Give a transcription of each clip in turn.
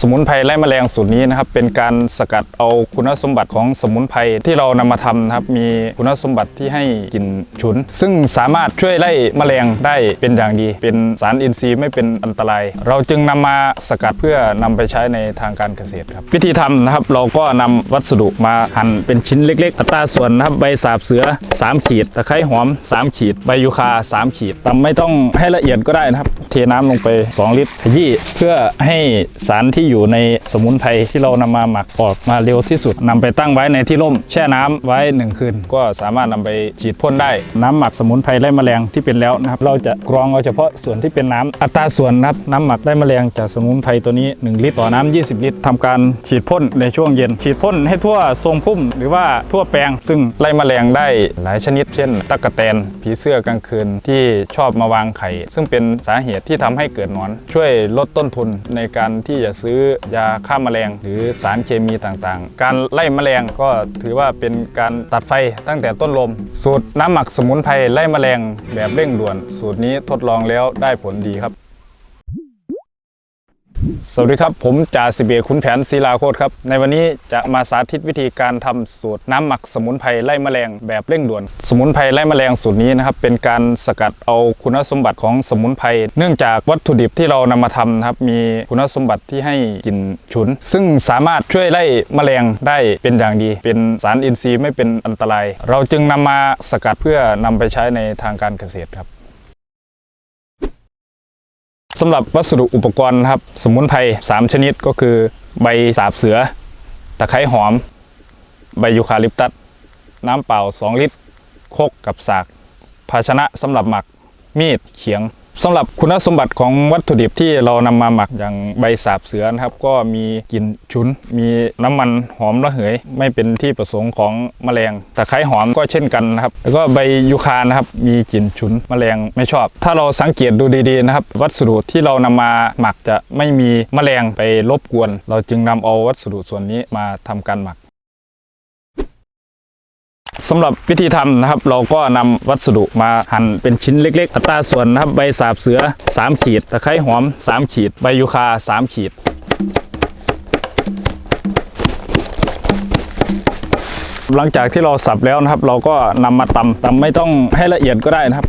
สมุนไพรไล่แมลงสูตรนี้นะครับเป็นการสกัดเอาคุณสมบัติของสมุนไพรที่เรานำมาทำนะครับมีคุณสมบัติที่ให้กลิ่นฉุน ซึ่งสามารถช่วยไล่แมลงได้เป็นอย่างดี เป็นสารอินทรีย์ไม่เป็นอันตราย เราจึงนำมาสกัดเพื่อนำไปใช้ในทางการเกษตรครับวิธีทำนะครับเราก็นำวัสดุมาหั่นเป็นชิ้นเล็ก ๆ อัตราส่วนนะครับใบสาบเสือ 3 ขีดตะไคร้หอม 3 ขีด ใบยูคา 3 ขีดตำไม่ต้องให้ละเอียดก็ได้นะครับ เทน้ำลงไป 2 ลิตรขยี้เพื่อให้สารที่อยู่ในสมุนไพรที่เรานำมาหมักออกมาเร็วที่สุดนำไปตั้งไว้ในที่ร่ม แช่น้ำไว้ 1 คืน ก็สามารถนำไปฉีดพ่นได้ น้ำหมักสมุนไพรไล่แมลงที่เป็นแล้วนะครับเราจะกรองเอาเฉพาะส่วนที่เป็นน้ำอัตราส่วนนะครับน้ำหมักไล่แมลงจากสมุนไพรตัวนี้ 1 ลิตรต่อน้ำ20 ลิตรทำการฉีดพ่นในช่วงเย็น ฉีดพ่นให้ทั่วทรงพุ่มหรือว่าทั่วแปลง ซึ่งไล่แมลงได้หลายชนิด เช่นตั๊กแตนผีเสื้อกลางคืนที่ชอบมาวางไข่ ซึ่งเป็นสาเหตุที่ทำให้เกิดหนอน ช่วยลดต้นทุนในการที่จะซื้อยาฆ่าแมลง หรือสารเคมีต่างๆ การไล่แมลงก็ถือว่าเป็นการตัดไฟตั้งแต่ต้นลม สูตรน้ำหมักสมุนไพรไล่แมลงแบบเร่งด่วน สูตรนี้ทดลองแล้วได้ผลดีครับ สวัสดีครับ ผมจ่าสิบเอกคุณแผนศิลาโคตรครับ ในวันนี้จะมาสาธิตวิธีการทำสูตรน้ำหมักสมุนไพรไล่แมลงแบบเร่งด่วน สมุนไพรไล่แมลงสูตรนี้นะครับเป็นการสกัดเอาคุณสมบัติของสมุนไพรเนื่องจากวัตถุดิบที่เรานำมาทำนะครับมีคุณสมบัติที่ให้กลิ่นฉุน ซึ่งสามารถช่วยไล่แมลงได้เป็นอย่างดี เป็นสารอินทรีย์ไม่เป็นอันตราย เราจึงนำมาสกัดเพื่อนำไปใช้ในทางการเกษตรครับ สำหรับวัสดุอุปกรณ์นะครับสมุนไพร3 ชนิดก็คือ ใบสาบเสือ ตะไคร้หอม ใบยูคาลิปตัส น้ำเปล่า 2 ลิตรโคกกับสาก ภาชนะสำหรับหมักมีดเขียง สำหรับคุณสมบัติของวัตถุดิบที่เรานำมาหมักอย่างใบสาบเสือนะครับ ก็มีกลิ่นฉุน มีน้ำมันหอมระเหย ไม่เป็นที่ประสงค์ของแมลงตะไคร้หอมก็เช่นกันนะครับ แล้วก็ใบยูคานะครับมีกลิ่นฉุนแมลงไม่ชอบ ถ้าเราสังเกตดูดีๆนะครับ วัสดุที่เรานำมาหมักจะไม่มีแมลงไปรบกวน เราจึงนำเอาวัสดุส่วนนี้มาทำการหมัก สำหรับวิธีทำนะครับ เราก็นำวัสดุมาหั่นเป็นชิ้นเล็ก ๆ อัตราส่วนนะครับ ใบสาบเสือ 3 ขีด ตะไคร้หอม 3 ขีด ใบยูคา 3 ขีดหลังจากที่เราสับแล้วนะครับ เราก็นำมาตำตำไม่ต้องให้ละเอียดก็ได้นะครับ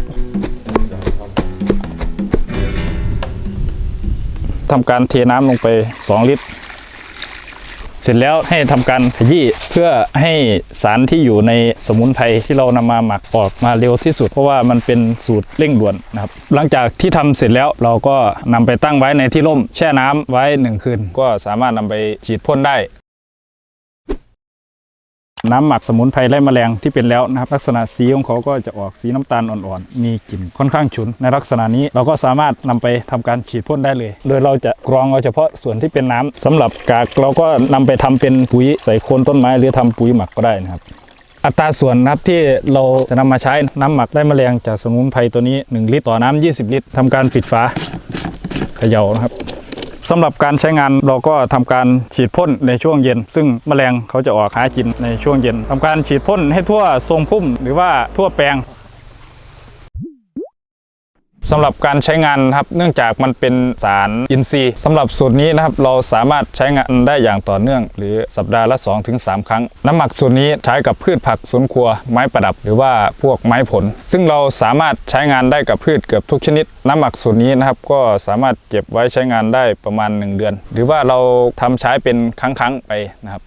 ทำการเทน้ำลงไป 2 ลิตร เสร็จแล้วให้ทำการขยี้เพื่อให้สารที่อยู่ในสมุนไพรที่เรานำมาหมักออกมาเร็วที่สุด เพราะว่ามันเป็นสูตรเร่งด่วนนะครับ หลังจากที่ทำเสร็จแล้วเราก็นำไปตั้งไว้ในที่ร่มแช่น้ำไว้หนึ่งคืน ก็สามารถนำไปฉีดพ่นได้ น้ำหมักสมุนไพรไล่แมลงที่เป็นแล้วนะครับ ลักษณะสีของเขาก็จะออกสีน้ำตาลอ่อนๆ มีกลิ่นค่อนข้างฉุน ในลักษณะนี้เราก็สามารถนำไปทำการฉีดพ่นได้เลย โดยเราจะกรองเอาเฉพาะส่วนที่เป็นน้ำสำหรับกากเราก็นำไปทำเป็นปุ๋ยใส่โคนต้นไม้หรือทำปุ๋ยหมักก็ได้นะครับอัตราส่วนนับที่เราจะนำมาใช้น้ำหมักไล่แมลงจากสมุนไพรตัวนี้ 1 ลิตรต่อน้ำ20 ลิตรทำการปิดฝาเขย่านะครับ สำหรับการใช้งานเราก็ทำการฉีดพ่นในช่วงเย็น ซึ่งแมลงเขาจะออกหากินในช่วงเย็นทำการฉีดพ่นให้ทั่วทรงพุ่มหรือว่าทั่วแปลง สำหรับการใช้งานครับเนื่องจากมันเป็นสารอินทรีย์สำหรับสูตรนี้นะครับเราสามารถใช้งานได้อย่างต่อเนื่อง หรือสัปดาห์ละ 2-3 ครั้ง น้ำหมักสูตรนี้ใช้กับพืชผักสวนครัวไม้ประดับ หรือว่าพวกไม้ผล ซึ่งเราสามารถใช้งานได้กับพืชเกือบทุกชนิด น้ำหมักสูตรนี้นะครับก็สามารถเก็บไว้ใช้งานได้ประมาณ 1 เดือน หรือว่าเราทำใช้เป็นครั้งๆไปนะครับ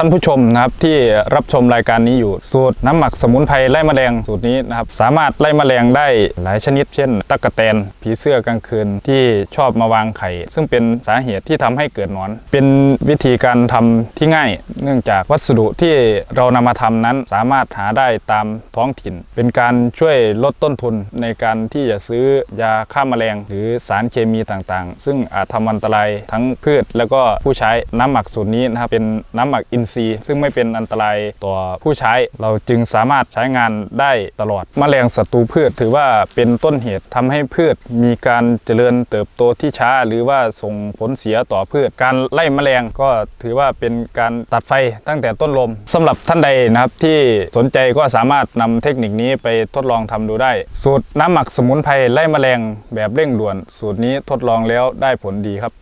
ท่านผู้ชมนะครับที่รับชมรายการนี้อยู่สูตรน้ำหมักสมุนไพรไล่แมลงสูตรนี้นะครับสามารถไล่แมลงได้หลายชนิด เช่นตั๊กแตนผีเสื้อกลางคืนที่ชอบมาวางไข่ ซึ่งเป็นสาเหตุที่ทำให้เกิดหนอน เป็นวิธีการทำที่ง่าย เนื่องจากวัสดุที่เรานำมาทำนั้นสามารถหาได้ตามท้องถิ่น เป็นการช่วยลดต้นทุนในการที่จะซื้อยาฆ่าแมลง หรือสารเคมีต่างๆ ซึ่งอาจทำอันตรายทั้งพืช แล้วก็ผู้ใช้น้ำหมักสูตรนี้นะครับเป็นน้ำหมักอินทรีย์ ซึ่งไม่เป็นอันตรายต่อผู้ใช้ เราจึงสามารถใช้งานได้ตลอดแมลงศัตรูพืชถือว่าเป็นต้นเหตุทำให้พืชมีการเจริญเติบโตที่ช้า หรือว่าส่งผลเสียต่อพืช การไล่แมลงก็ถือว่าเป็นการตัดไฟตั้งแต่ต้นลมสำหรับท่านใดนะครับที่สนใจก็สามารถนำเทคนิคนี้ไปทดลองทำดูได้ สูตรน้ำหมักสมุนไพรไล่แมลงแบบเร่งด่วน สูตรนี้ทดลองแล้วได้ผลดีครับ